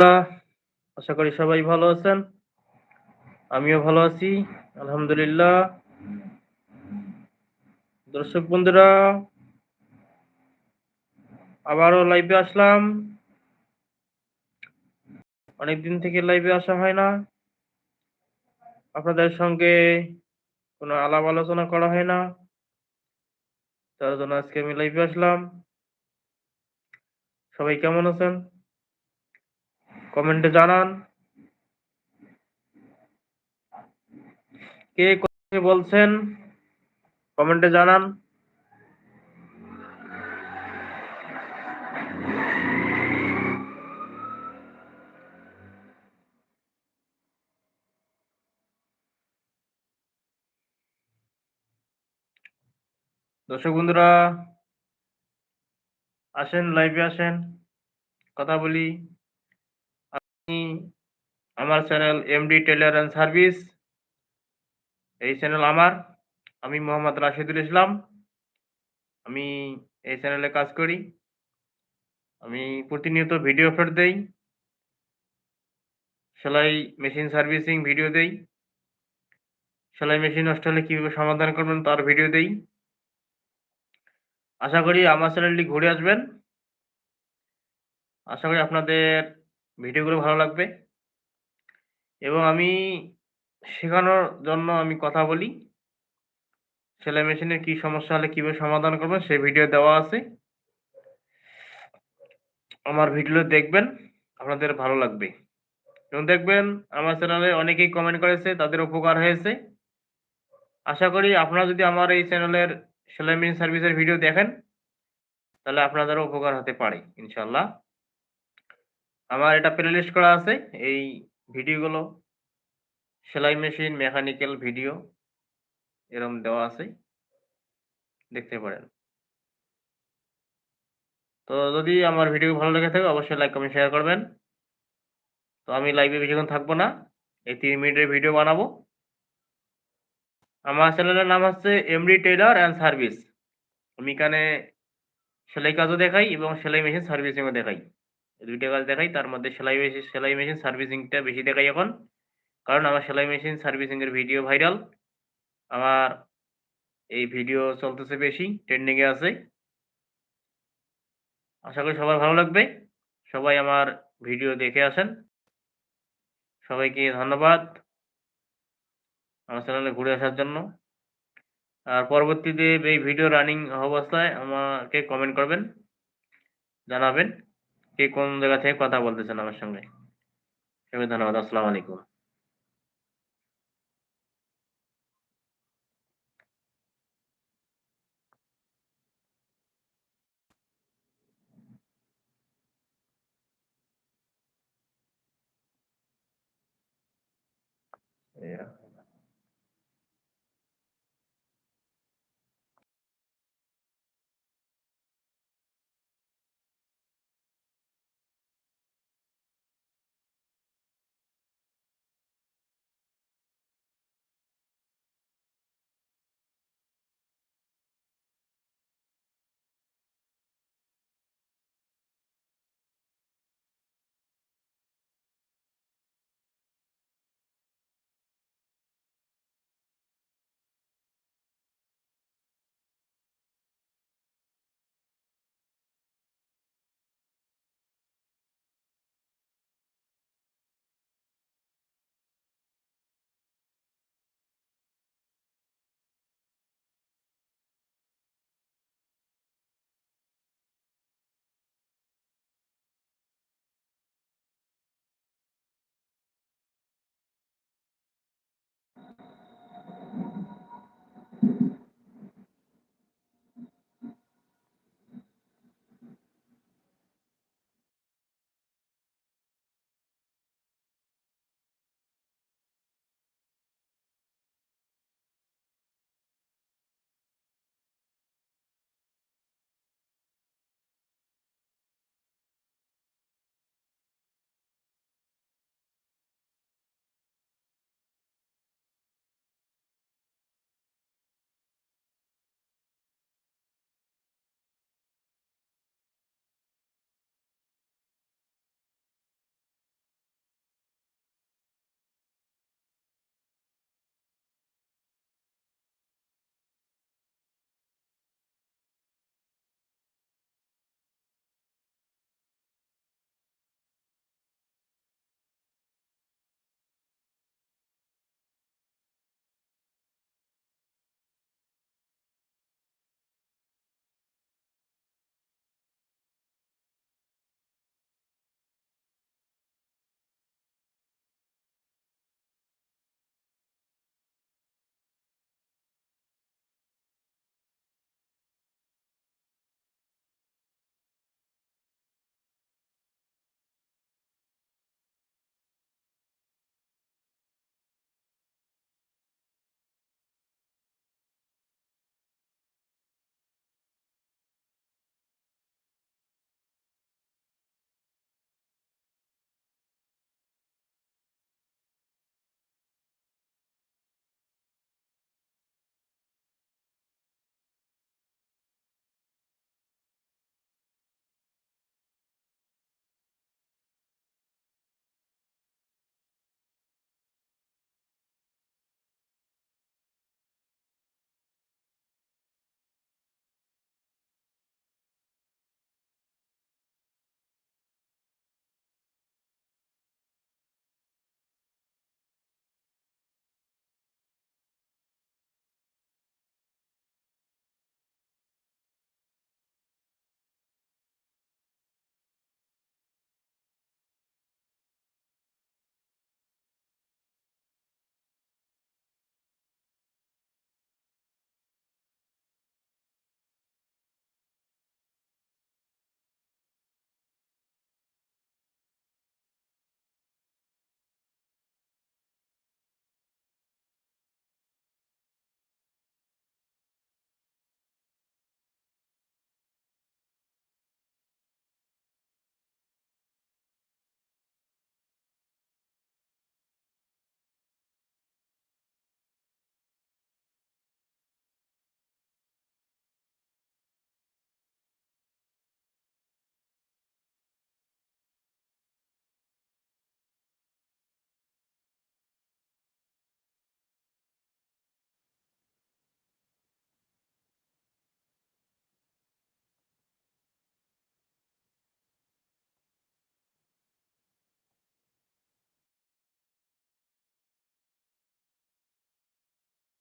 আহ, আশা করি সবাই ভালো আছেন। আমিও ভালো আছি আলহামদুলিল্লাহ। দর্শক বন্ধুরা আবারও লাইভে আসলাম। অনেকদিন থেকে লাইভে আসা হয় না। আপনাদের সঙ্গে কোনো আলাপ আলোচনা করা হয় না। তার জন্য আজকে আমি লাইভে আসলাম। সবাই কেমন আছেন? কমেন্টে জানান। কে বলছেন? কমেন্টে জানান। দর্শক বন্ধুরা আসেন লাইভে আসেন কথা বলি। আমার channel MD tailor and service এই চ্যানেল আমার। আমি মোহাম্মদ রাশিদুল ইসলাম। আমি এই চ্যানেলে কাজ করি। আমি প্রতিনিয়ত ভিডিও আপলোড দেই। সেলাই মেশিন সার্ভিসিং ভিডিও দেই। সেলাই মেশিন নষ্ট হলে কীভাবে সমাধান করবেন তার ভিডিও দেই। আশা করি আমার চ্যানেলটি ঘুরে আসবেন। আশা করি আপনাদের ভিডিওগুলো ভালো লাগবে। এবং আমি শেখানোর জন্য আমি কথা বলি। সেলাই মেশিনের কি সমস্যা হলে কীভাবে সমাধান করবেন সেই ভিডিও দেওয়া আছে। আমার ভিডিও দেখবেন, আপনাদের ভালো লাগবে। এবং দেখবেন, আমার চ্যানেলে অনেকেই কমেন্ট করেছে, তাদের উপকার হয়েছে। আশা করি আপনারা যদি আমার এই চ্যানেলের সেলাই মেশিন সার্ভিসের ভিডিও দেখেন, তাহলে আপনাদেরও উপকার হতে পারে ইনশাল্লাহ আমার এটা প্লে লিস্ট করা আছে, এই ভিডিওগুলো, সেলাই মেশিন, মেকানিক্যাল ভিডিও এরকম দেওয়া আছে, দেখতে পারেন। তো যদি আমার ভিডিও ভালো লেগে থাকে, অবশ্যই লাইক, কমেন্ট, শেয়ার করবেন। তো আমি লাইভে বেশিক্ষণ থাকব না, এই তিন মিনিটের ভিডিও বানাবো। আমার চ্যানেলের নাম হচ্ছে এমডি টেলার অ্যান্ড সার্ভিস আমি এখানে সেলাই কাজও দেখাই এবং সেলাই মেশিন সার্ভিসিংও দেখাই। দুইটা কাজ দেখাই, তার মধ্যে সেলাই মেশিন সেলাই মেশিন সার্ভিসিংটা বেশি দেখাই এখন। কারণ আমার সেলাই মেশিন সার্ভিসিংয়ের ভিডিও ভাইরাল। আমার এই ভিডিও চলতেছে বেশি, ট্রেন্ডিংয়ে আছে। আশা করি সবার ভালো লাগবে। সবাই আমার ভিডিও দেখে আসেন। সবাইকে ধন্যবাদ আমার চ্যানেলে ঘুরে আসার জন্য। আর পরবর্তীতে এই ভিডিও রানিং অবস্থায় আমাকে কমেন্ট করবেন, জানাবেন। কে কোন জায়গা থেকে কথা বলতেছেন আমার সঙ্গে সবাই ধন্যবাদ আসসালামু আলাইকুম Yeah.